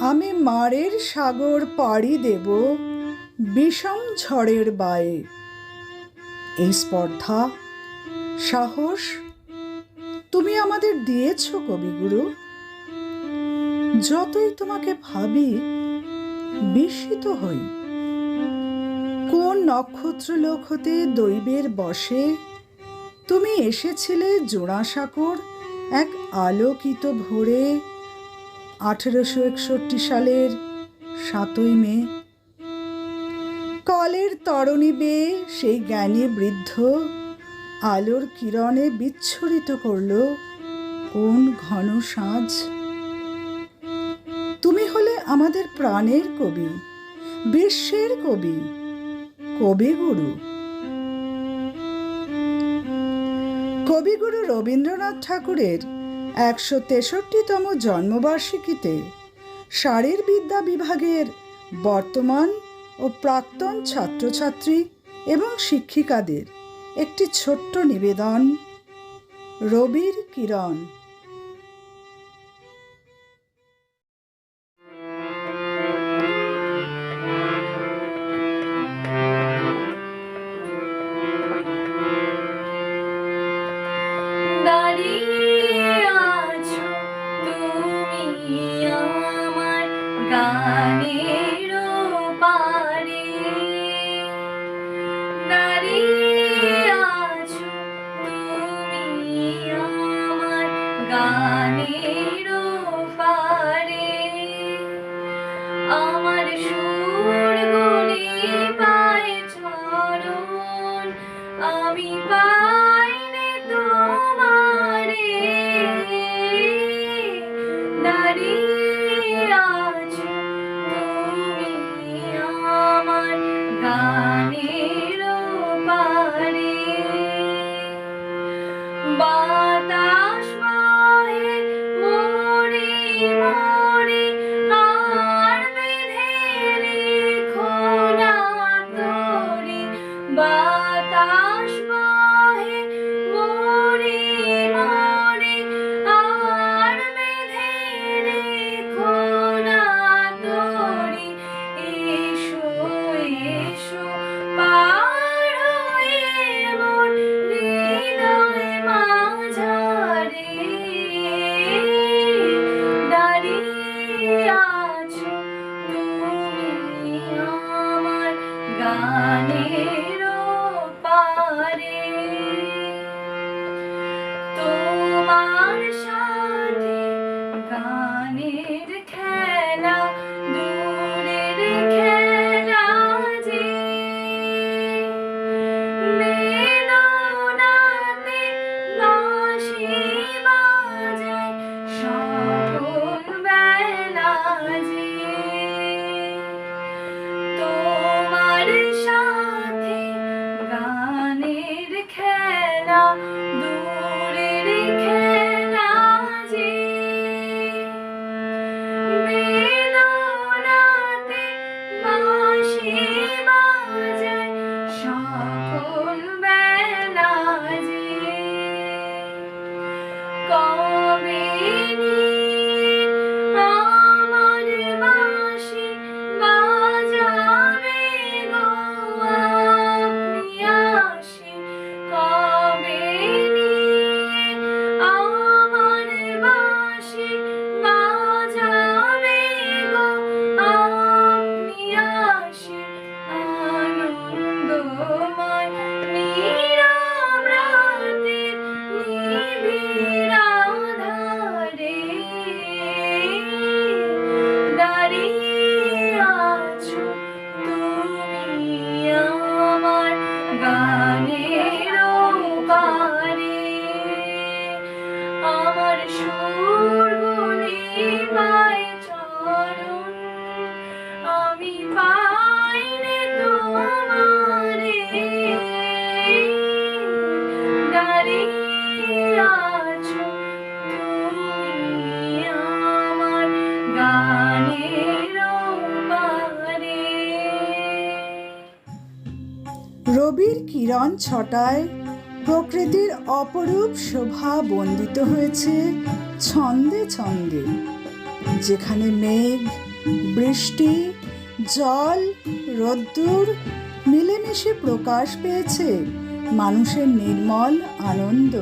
আমি মারের সাগর পাড়ি দেব, বিষম ঝড়ের বায়ে। এই স্পর্ধা, সাহস, তুমি আমাদের দিয়েছ কবিগুরু। যতই তোমাকে ভাবি, বিস্মিত হই। কোন নক্ষত্র লোক হতে দৈবের বসে, তুমি এসেছিলে জোড়াসাঁকোর এক আলোকিত ভোরে। আঠেরোশো একষট্টি সালের সাতই মে। কলের তরণী বেয়ে সেই জ্ঞানী বৃদ্ধ আলোর কিরণে বিচ্ছুরিত করল, কোন ঘন সাজ? তুমি হলে আমাদের প্রাণের কবি, বিশ্বের কবি কবিগুরু কবিগুরু রবীন্দ্রনাথ ঠাকুরের একশো তেষট্টিতম জন্মবার্ষিকীতে শারীরবিদ্যা বিভাগের বর্তমান ও প্রাক্তন ছাত্রছাত্রী এবং শিক্ষিকাদের একটি ছোট্ট নিবেদন। রবির কিরণ। কবে ছটায় প্রকৃতির অপরূপ শোভা বন্দিত হয়েছে ছন্দে ছন্দে, যেখানে মেঘ, বৃষ্টি, জল, রোদ্দুর মিলেমিশে প্রকাশ পেয়েছে মানুষের নির্মল আনন্দ।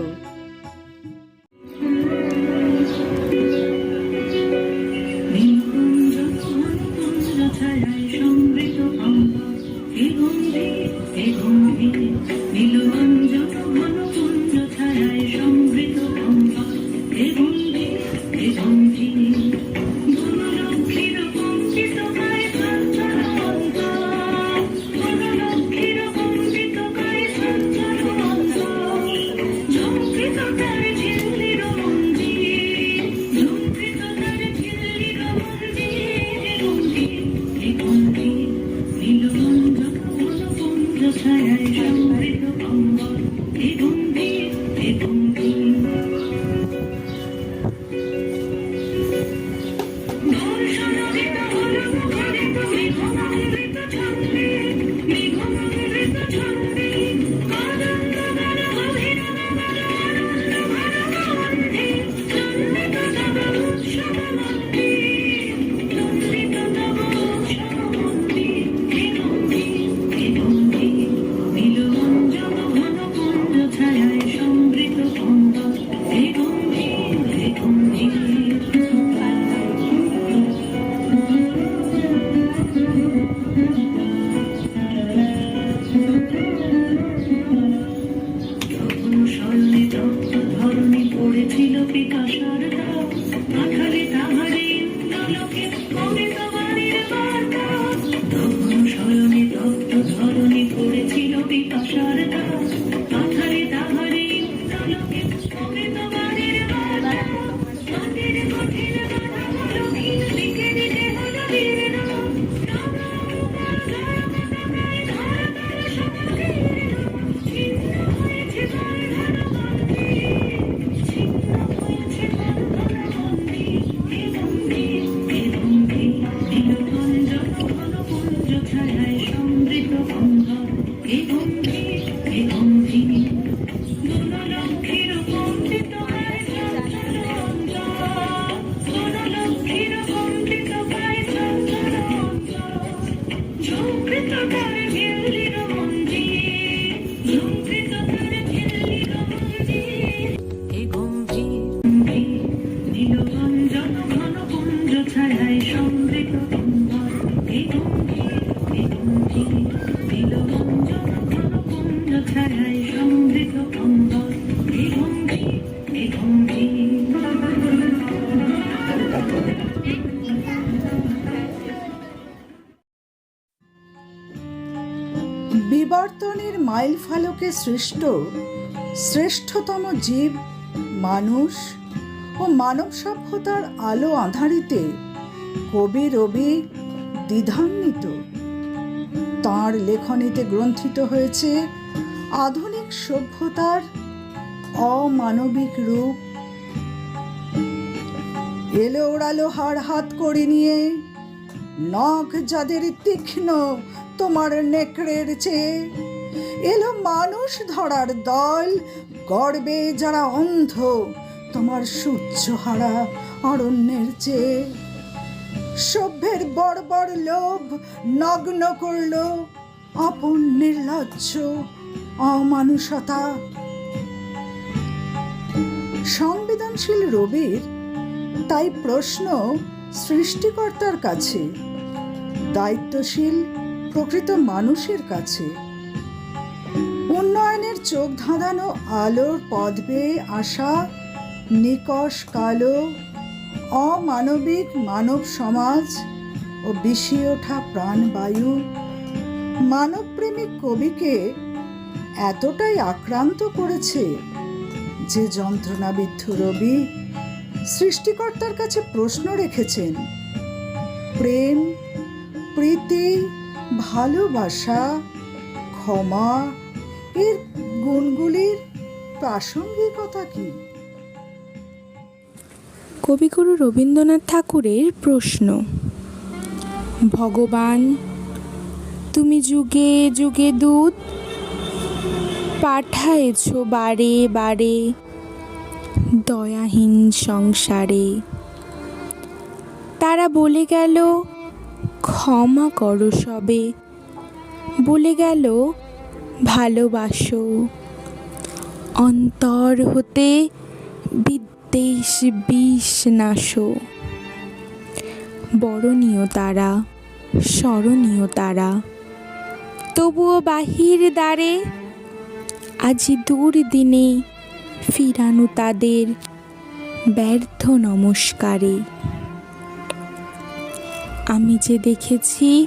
সৃষ্ট শ্রেষ্ঠতম জীব, মানুষ ও মানব সভ্যতার আলো আধারিতে কবি রবি দ্বিধান্বিত। তাঁর লেখনীতে গ্রন্থিত হয়েছে, আধুনিক সভ্যতার অমানবিক রূপ। এলো ওড়ালো হাড় হাত করে নিয়ে, নখ যাদের তীক্ষ্ণ তোমার নেকড়ের চেয়ে। এলো মানুষ ধরার দল, গর্বে যারা অন্ধ, তোমার সূর্যহারা অরণ্যের চেয়ে। সভ্যের বড় লোভ নগ্ন করল আপন নির্লজ্জ অমানুষতা। সংবেদনশীল রবির তাই প্রশ্ন সৃষ্টিকর্তার কাছে, দায়িত্বশীল প্রকৃত মানুষের কাছে। উন্নয়নের চোখ ধাঁধানো আলোর পথ বেয়ে আসা নিকষ কালো, অমানবিক মানব সমাজ ও বিষিয়ে ওঠা প্রাণবায়ু। মানবপ্রেমিক কবিকে এতটাই আক্রান্ত করেছে যে যন্ত্রণাবিদ্ধ রবি সৃষ্টিকর্তার কাছে প্রশ্ন রেখেছেন, প্রেম, প্রীতি, ভালোবাসা, ক্ষমা এর গুণগুলির প্রাসঙ্গিকতা কি? কবিগুরু রবীন্দ্রনাথ ঠাকুরের প্রশ্ন, ভগবান, তুমি যুগে যুগে দূত, পাঠায়েছ বারে বারে দয়াহীন সংসারে। তারা বলে গেল, ক্ষমা করো সবে। বলে গেল ভালোবাসো। অন্তর হতে বিদ্বেষ বিষ নাশো বরণীয় তারা, স্মরণীয় তারা। তবুও বাহির দ্বারে আজি দূর দিনে ফিরানো তাদের ব্যর্থ নমস্কারে। আমি যে দেখেছি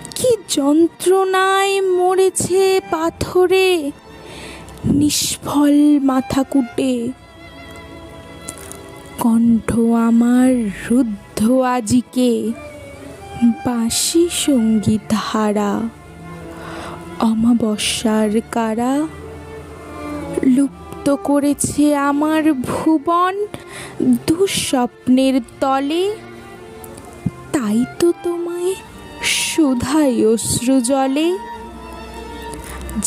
কি যন্ত্রণায় মরেছে পাথরে? নিষ্ফল মাথা কুটে কণ্ঠ আমার রুদ্ধ আজিকে। বাঁশি সংগীত হারা অমাবস্যার কারা লুপ্ত করেছে আমার ভুবন দুঃস্বপ্নের তলে? তাই তো তোমায় সুধাই অশ্রু জলে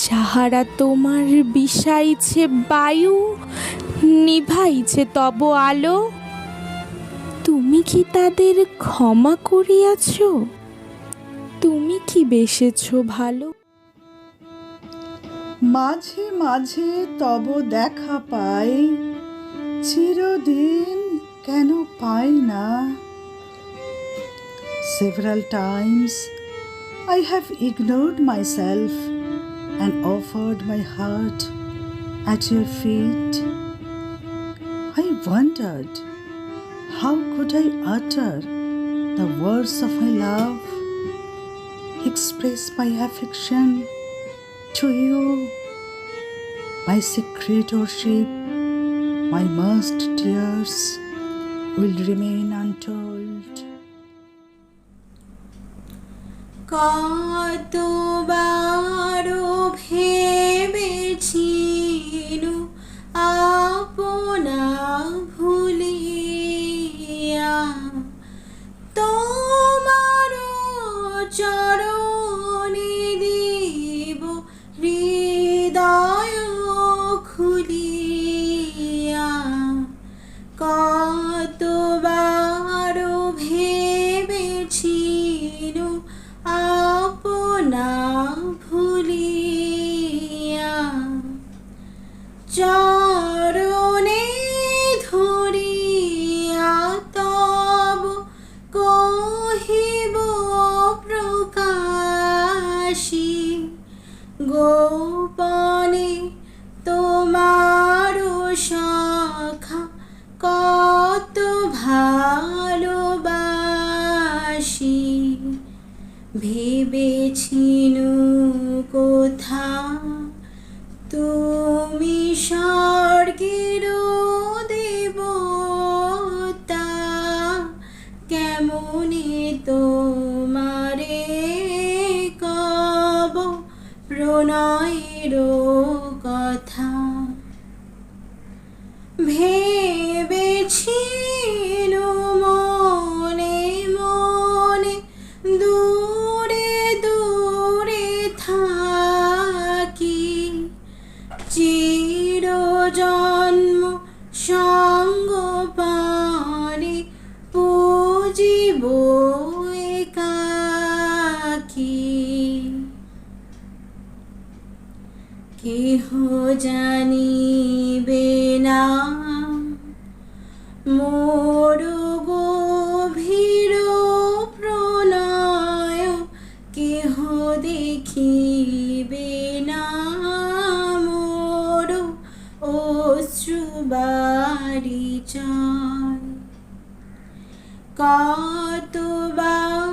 যাহারা তোমার বিষাইছে বায়ু, নিভাইছে তব আলো। তুমি কি তাদের ক্ষমা করিয়াছ? তুমি কি বেসেছ ভালো? মাঝে মাঝে তব দেখা পাই, চিরদিন কেন পাই না? Several times I have ignored myself and offered my heart at your feet. I wondered how could I utter the words of my love, express my affection to you, my secretorship, my most tears will remain untold. কতবারও ভেবেছিনু আপনা ভুলিয়া? তোমার চরণে প্রণয়ের কথা। ভেবেছিনু জানিবে না। মোর গভীর প্রণয় কেহ দেখিবে না। মোর অশ্রুবারি চায়। কতবার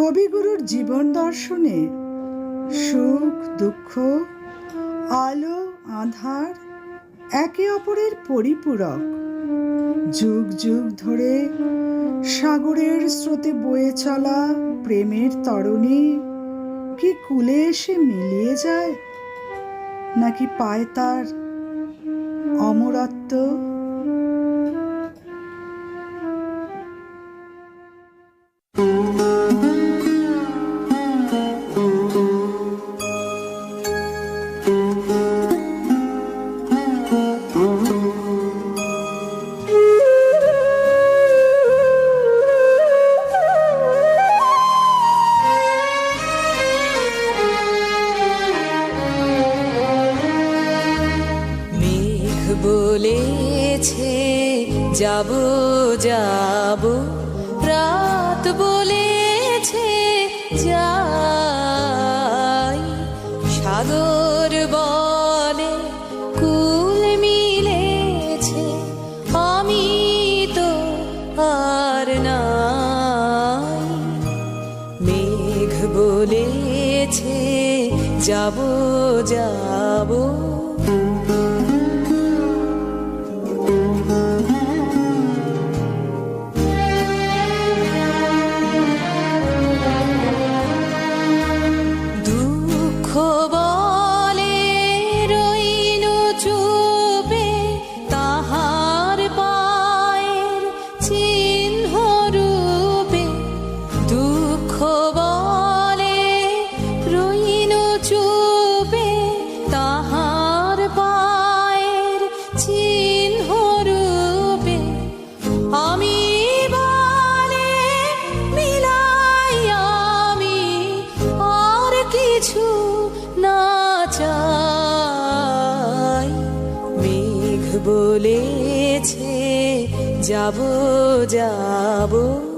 কবিগুরুর জীবন দর্শনে সুখ, দুঃখ, আলো, আধার, একে অপরের পরিপূরক। যুগ যুগ ধরে সাগরের স্রোতে বয়ে চলা প্রেমের তরণী, কি কুলে এসে মিলিয়ে যায়, নাকি পায় তার অমরত্ব? বলেছে যাব যাব। রাত বলেছে যাব যাব।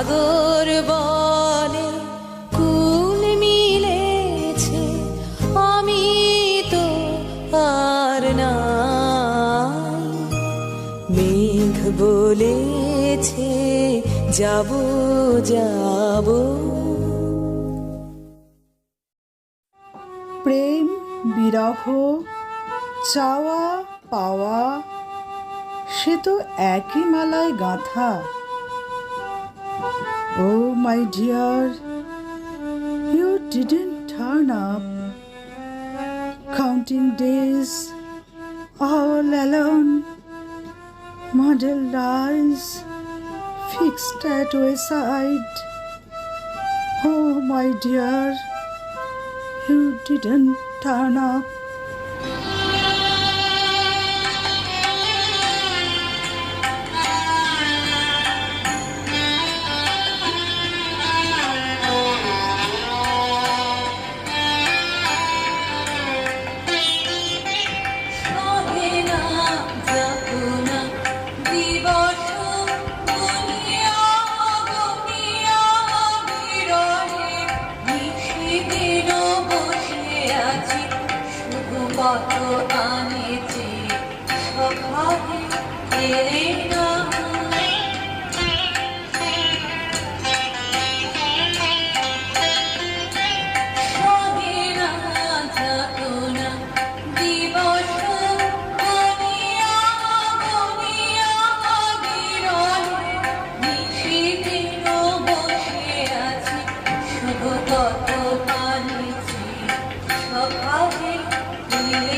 সাগর বলে কুল মিলেছে আমি তো আর মেঘ বলেছে, যাব যাব। প্রেম, বিরহ, চাওয়া, পাওয়া, সে তো একই মালায় গাঁথা। Oh, my dear, you didn't turn up. Counting days, all alone, model lies fixed at wayside. Oh, my dear, you didn't turn up. Yeah.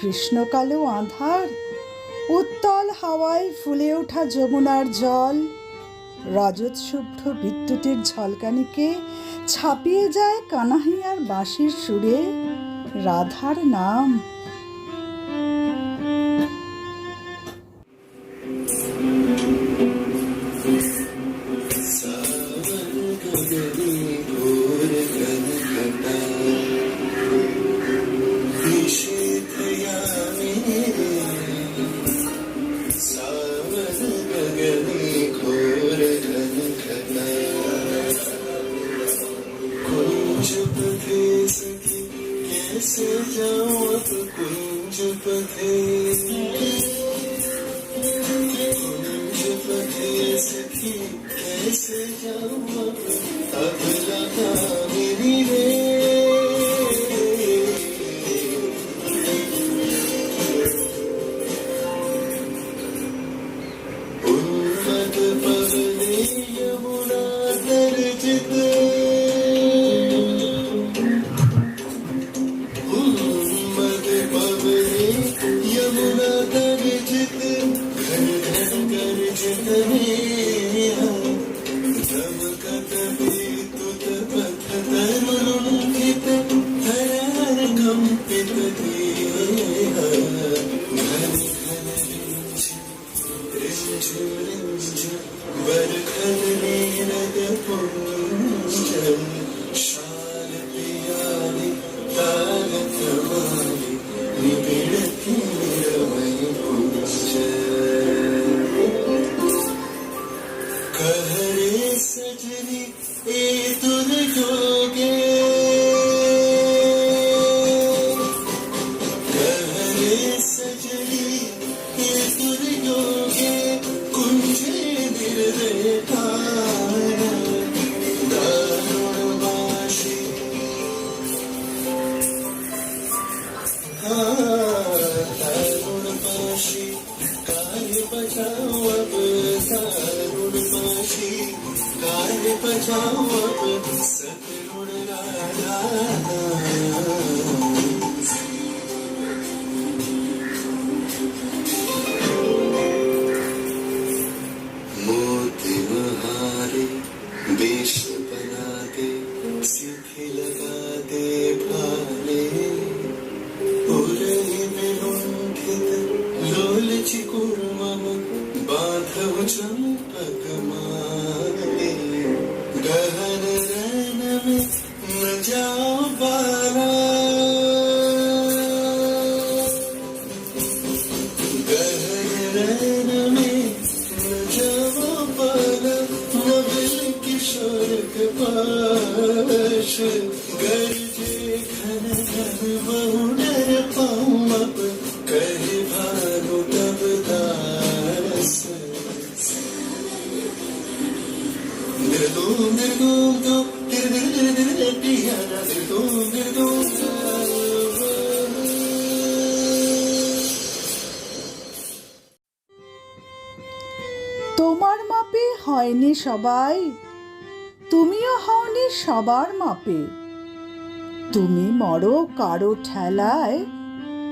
কৃষ্ণকালো আধার। উত্তল হাওয়ায় ফুলে ওঠা যমুনার জল। রজতশুভ্র বিদ্যুতের ঝলকানিকে ছাপিয়ে যায় কানাহিয়ার বাঁশির সুরে রাধার নাম। जिंदगी কারুণ মাসি কার বাজাও কারুণ মাসি কার বাজাও তোমার মাপে হয়নি সবাই। সবার মাপে। তুমি মরো কারও ঠেলায়,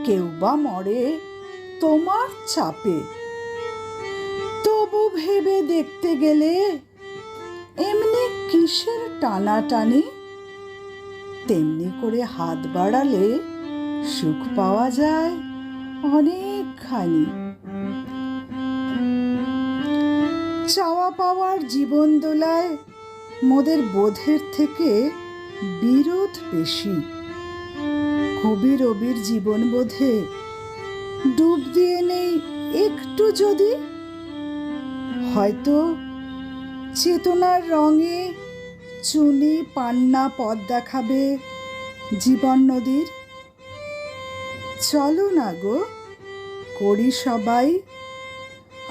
কেউ বা মরে তোমার চাপে। তবু ভেবে দেখতে গেলে এমনি কিসের টানাটানি? তেমনি করে হাত বাড়ালে সুখ পাওয়া যায় অনেকখানি। চাওয়া পাওয়ার জীবন দোলায় মোদের বোধের থেকে বিরোধ বেশি। কবি রবির জীবন বোধে ডুব দিয়ে নেই একটু যদি। হয়তো চেতনার রঙে চুনি পান্না পথ দেখাবে জীবন নদীর। চলো না গো, করি সবাই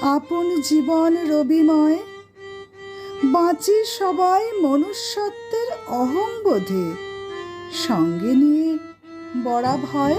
আপন জীবন রবিময়। বাঁচি সবাই মনুষ্যত্বের অহংবোধে। সঙ্গে নিয়ে বড়া ভয়